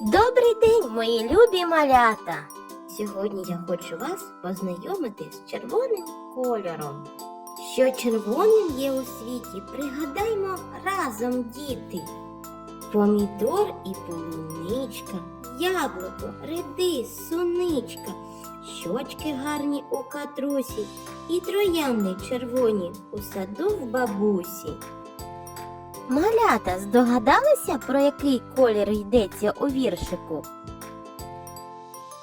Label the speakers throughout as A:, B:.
A: Добрий день, мої любі малята! Сьогодні я хочу вас познайомити з червоним кольором. Що червоним є у світі, пригадаймо разом, діти. Помідор і полуничка, яблуко, редис, суничка, щочки гарні у катрусі і троянди червоні у саду в бабусі. Малята здогадалися, про який колір йдеться у віршику?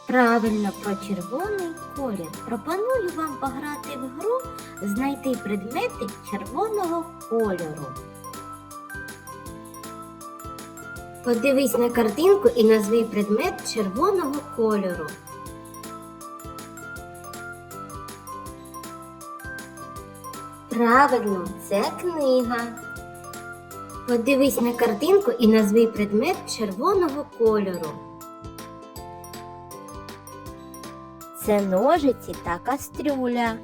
A: Правильно, про червоний колір. Пропоную вам пограти в гру знайти предмети червоного кольору. Подивись на картинку і назви предмет червоного кольору. Правильно, це книга. Подивись на картинку і назви предмет червоного кольору. Це ножиці та кастрюля.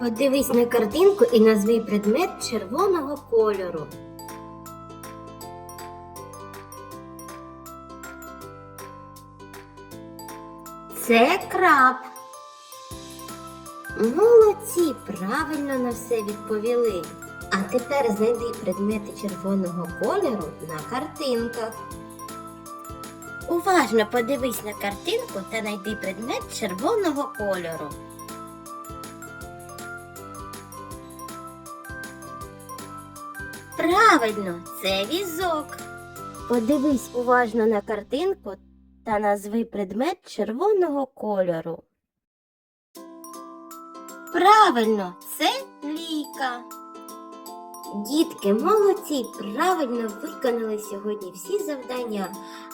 A: Подивись на картинку і назви предмет червоного кольору. Це краб. Молодці, правильно на все відповіли. А тепер знайди предмети червоного кольору на картинках. Уважно подивись на картинку та знайди предмет червоного кольору. Правильно, це візок. Подивись уважно на картинку та назви предмет червоного кольору. Правильно, це ліка. Дітки, молодці, правильно виконали сьогодні всі завдання.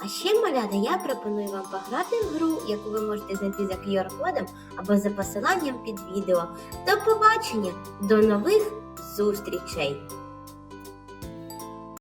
A: А ще, малята, я пропоную вам пограти в гру, яку ви можете знайти за QR-кодом або за посиланням під відео. До побачення, до нових зустрічей!